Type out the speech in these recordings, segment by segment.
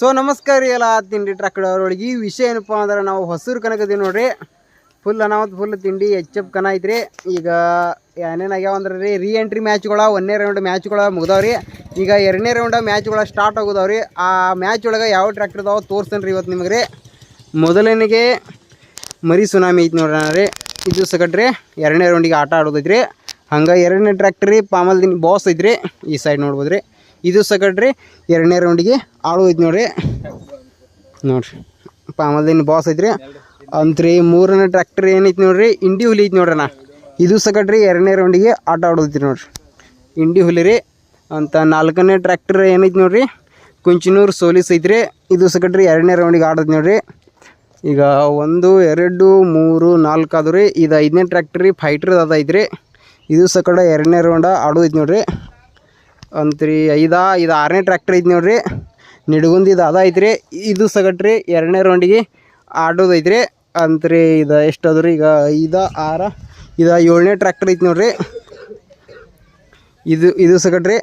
So ನಮಸ್ಕಾರ ರೀ ಎಲ್ಲ ತಿಂಡಿ ಟ್ರ್ಯಾಕ್ಟರ್ ಅವ್ರೊಳಗೆ ಈ ವಿಷಯ ಏನಪ್ಪ ಅಂದ್ರೆ ನಾವು ಹೊಸೂರು ಕನಕದೀವಿ ನೋಡ್ರಿ. ಫುಲ್ ಅನಾವತ್ ಫುಲ್ ತಿಂಡಿ ಎಚ್ ಎಫ್ ಕನ ಐತ್ರಿ. ಈಗ ಏನೇನು ಆಗ್ಯಾವ ಅಂದ್ರೆ ರೀ ರೀ ಎಂಟ್ರಿ ಮ್ಯಾಚ್ಗಳ ಒಂದನೇ ರೌಂಡ್ ಮ್ಯಾಚ್ಗಳ ಮುಗ್ದಾವ್ರಿ ಈಗ ಎರಡನೇ ರೌಂಡ ಮ್ಯಾಚ್ಗಳ ಸ್ಟಾರ್ಟ್ ಆಗೋದವ್ರಿ ಆ ಮ್ಯಾಚ್ ಒಳಗೆ ಯಾವ ಟ್ರ್ಯಾಕ್ಟರ್ ಇದಾವ ತೋರಿಸ್ತೇನೆ ರೀ ಇವತ್ತು ನಿಮಗೆ ರೀ. ಮೊದಲನಿಗೆ ಮರಿ ಸುನಾಮಿ ಐತಿ ನೋಡ್ರಿ ರೀ ಇದು ಸಕಟ್ರಿ ಎರಡನೇ ರೌಂಡಿಗೆ ಆಟ ಆಡೋದೈತ್ರಿ. ಹಂಗೆ ಎರಡನೇ ಟ್ರ್ಯಾಕ್ಟ್ರಿ ಪಾಮಲ್ದಿನ ಬಾಸ್ ಐತ್ರಿ. ಈ ಸೈಡ್ ನೋಡ್ಬೋದು ರೀ ಇದು ಸಗಡ್ರಿ ಎರಡನೇ ರೌಂಡಿಗೆ ಆಳು ಐತಿ ನೋಡ್ರಿ. ನೋಡ್ರಿ, ಪಾಮಲ್ದಿನ ಬಾಸ್ ಐತ್ರಿ. ಅಂತ್ರಿ, ಮೂರನೇ ಟ್ರ್ಯಾಕ್ಟರ್ ಏನೈತಿ ನೋಡ್ರಿ ಇಂಡಿ ಹುಲಿ ಐತಿ ನೋಡ್ರಣ್ಣ ಇದು ಸಗಡ್ರಿ ಎರಡನೇ ರೌಂಡಿಗೆ ಆಟ ಆಡೋದೈತಿ ನೋಡ್ರಿ. ಇಂಡಿ ಹುಲಿ ರೀ. ಅಂತ ನಾಲ್ಕನೇ ಟ್ರ್ಯಾಕ್ಟರ್ ಏನೈತಿ ನೋಡ್ರಿ, ಕುಂಚಿನೂರು ಸೋಲಿಸ್ ಐತ್ರಿ. ಇದು ಸಗಡ್ರಿ ಎರಡನೇ ರೌಂಡಿಗೆ ಆಡೋದು ನೋಡ್ರಿ. ಈಗ ಒಂದು, ಎರಡು, ಮೂರು, ನಾಲ್ಕು ಆದ್ರಿ, ಇದು ಐದನೇ ಟ್ರ್ಯಾಕ್ಟ್ರಿ ರೀ ಫೈಟ್ರ್ ಅದು ಐತ್ರಿ. ಇದು ಸಕಡ ಎರಡನೇ ರೌಂಡ ಆಡೋದೈತಿ ನೋಡ್ರಿ. ಅಂತ್ರಿ, ಐದಾ ಇದು ಆರನೇ ಟ್ರ್ಯಾಕ್ಟರ್ ಐತಿ ನೋಡ್ರಿ. ನಿಡಗುಂದಿ ಇದು ಅದ ಐತ್ರಿ. ಇದು ಸಗಟ್ರಿ, ಎರಡನೇ ರೌಂಡಿಗೆ ಆಡೋದು ಐತ್ರಿ. ಅಂತ್ರಿ, ಇದು ಎಷ್ಟು ಅದು ಈಗ? ಐದ, ಆರ, ಇದು ಏಳನೇ ಟ್ರ್ಯಾಕ್ಟರ್ ಐತಿ ನೋಡ್ರಿ. ಇದು ಇದು ಸಗಟ್ರಿ.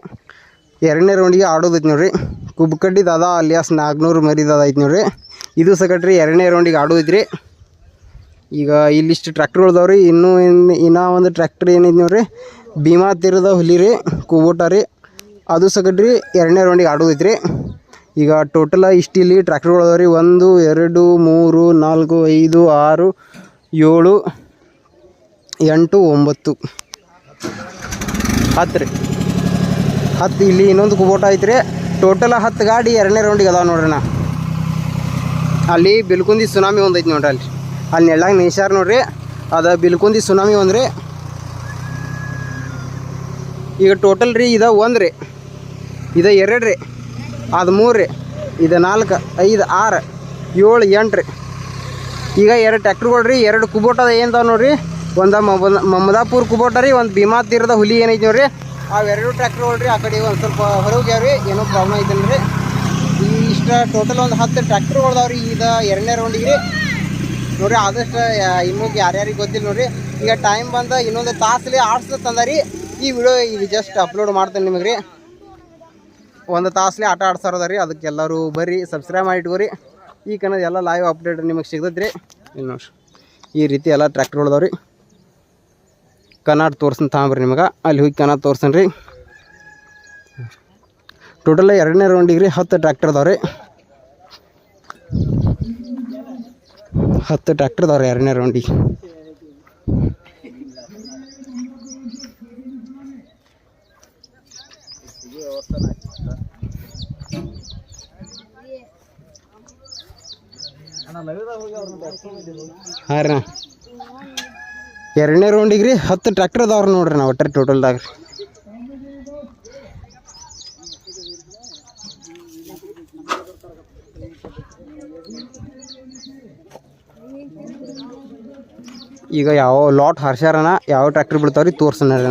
ಎರಡನೇ ರೌಂಡಿಗೆ ಆಡೋದೈತಿ ನೋಡ್ರಿ. ಕುಬ್ಕಡ್ಡಿ ದಾದ ಅಲಿಯಾಸ್ ನಾಗ್ನೂರು ಮರಿದದ ಐತಿ ನೋಡ್ರಿ. ಇದು ಸಗಟ್ರಿ, ಎರಡನೇ ರೌಂಡಿಗೆ ಆಡೋದೈತ್ರಿ ಈಗ ಇಲ್ಲಿಷ್ಟು ಟ್ರ್ಯಾಕ್ಟರ್ ರೀ ಇನ್ನೂ ಇನ್ನು ಇನ್ನೂ ಒಂದು ಟ್ರ್ಯಾಕ್ಟ್ರ್ ಏನೈತಿ ನೋಡ್ರಿ. ಭೀಮಾ ತೀರದ ಹುಲಿ ರೀ, ಕುಬೋಟ ರೀ. ಅದು ಸಗಡ್ರಿ ಎರಡನೇ ರೌಂಡಿಗೆ ಆಡೋದೈತ್ರಿ ಈಗ ಟೋಟಲ ಇಷ್ಟು ಇಲ್ಲಿ ಟ್ರ್ಯಾಕ್ಟರ್ಗಳು ಅದಾವ ರೀ ಒಂದು, ಎರಡು, ಮೂರು, ನಾಲ್ಕು, ಐದು, ಆರು, ಏಳು, ಎಂಟು, ಒಂಬತ್ತು. ಹತ್ತು ರೀ. ಹತ್ತು, ಇಲ್ಲಿ ಇನ್ನೊಂದು ಕುಬೋಟ ಐತ್ರಿ. ಟೋಟಲ ಹತ್ತು ಗಾಡಿ ಎರಡನೇ ರೌಂಡಿಗೆ ಅದಾವೆ ನೋಡ್ರಿ ನಾ. ಅಲ್ಲಿ ಬಿಲ್ಕುಂದಿ ಸುನಾಮಿ ಒಂದು ಐತಿ ನೋಡ್ರಿ ಅಲ್ಲಿ. ಅಲ್ಲಿ ನೆಳ್ಳಾಗ ನಿಲ್ಸ್ಯಾರ ನೋಡ್ರಿ. ಅದು ಬಿಲ್ಕುಂದಿ ಸುನಾಮಿ ಒಂದ್ರಿ. ಈಗ ಟೋಟಲ್ ರೀ ಇದು ಒಂದು ರೀ. ಇದು ಎರಡು ರೀ ಅದು ಮೂರು ರೀ ಇದು ನಾಲ್ಕು, ಐದು, ಆರು, ಏಳು ಎಂಟು ರೀ ಈಗ ಎರಡು ಟ್ಯಾಕ್ಟ್ರುಗಳು ರೀ ಎರಡು ಕುಬೋಟದ ಏನದಾವ ನೋಡ್ರಿ? ಒಂದು ಮಮದಾಪುರ್ ಕುಬೋಟ ರೀ, ಒಂದು ಭೀಮಾ ತೀರದ ಹುಲಿ ಏನೈತಿ ನೋಡ್ರಿ? ಅವೆರಡು ಟ್ರ್ಯಾಕ್ಟ್ರುಗಳು ರೀ ಆ ಕಡೆ ಒಂದು ಸ್ವಲ್ಪ ಹೊರಗೆ ರೀ ಏನೋ ಪ್ರಾಬ್ಲಮ್ ಐತಲ್ಲ ರೀ ಈ ಇಷ್ಟ ಟೋಟಲ್ ಒಂದು ಹತ್ತು ಟ್ರ್ಯಾಕ್ಟ್ರುಗಳು ಅದಾವ ರೀ ಇದು ಎರಡನೇ ರೌಂಡಿಗೆ ರೀ. ನೋಡ್ರಿ, ಆದಷ್ಟು ಇನ್ನೂ ಯಾರ್ಯಾರಿಗೆ ಗೊತ್ತಿಲ್ಲ ನೋಡ್ರಿ. ಈಗ ಟೈಮ್ ಬಂದ ಇನ್ನೊಂದು ತಾಸಲ್ಲಿ ಆಡ್ಸ್ದ ರೀ ಈ ವಿಡಿಯೋ ಈಗ ಜಸ್ಟ್ ಅಪ್ಲೋಡ್ ಮಾಡ್ತೇನೆ ನಿಮಗೆ ರೀ ಒಂದು ತಾಸಲಿ ಆಟ ಆಡ್ಸಾರದ ರೀ ಅದಕ್ಕೆ ಎಲ್ಲರೂ ಬರ್ರಿ ಸಬ್ಸ್ಕ್ರೈಬ್ ಮಾಡಿ ಇಟ್ಕೋರಿ. ಈ ಕನ್ನಡ ಎಲ್ಲ ಲೈವ್ ಅಪ್ಡೇಟ್ ನಿಮಗೆ ಸಿಗ್ತೈತೆ ರೀ. ಈ ರೀತಿ ಎಲ್ಲ ಟ್ರ್ಯಾಕ್ಟರ್ ಅದಾವ ರೀ ಕನ್ನಡ ತೋರ್ಸನ್ ತಗೊಂಬ್ರಿ ನಿಮಗೆ. ಅಲ್ಲಿ ಹೋಗಿ ಕನ್ನಡ ತೋರ್ಸನ್ ರೀ. ಟೋಟಲ್ ಎರಡನೇ ರೌಂಡಿಗೆ ರೀ ಹತ್ತು ಟ್ರ್ಯಾಕ್ಟರ್ ಅದಾವ ರೀ ಹತ್ತು ಟ್ರ್ಯಾಕ್ಟರ್ ಅದಾವ ರೀ ಎರಡನೇ ರೌಂಡಿಗೆ ಹಾಂ ಎರಡನೇ ರೌಂಡಿಗೆ ರೀ ಹತ್ತು ಟ್ರ್ಯಾಕ್ಟರ್ ಅದಾವ್ರಿ ನೋಡ್ರಿ ನಾವು ಒಟ್ಟರೆ ಟೋಟಲ್ದಾಗ ಈಗ ಯಾವ ಲಾಟ್ ಹರ್ಸ್ಯಾರನ ಯಾವ ಟ್ರ್ಯಾಕ್ಟರ್ ಬೀಳ್ತಾವ್ರಿ ತೋರ್ಸನ ರೀ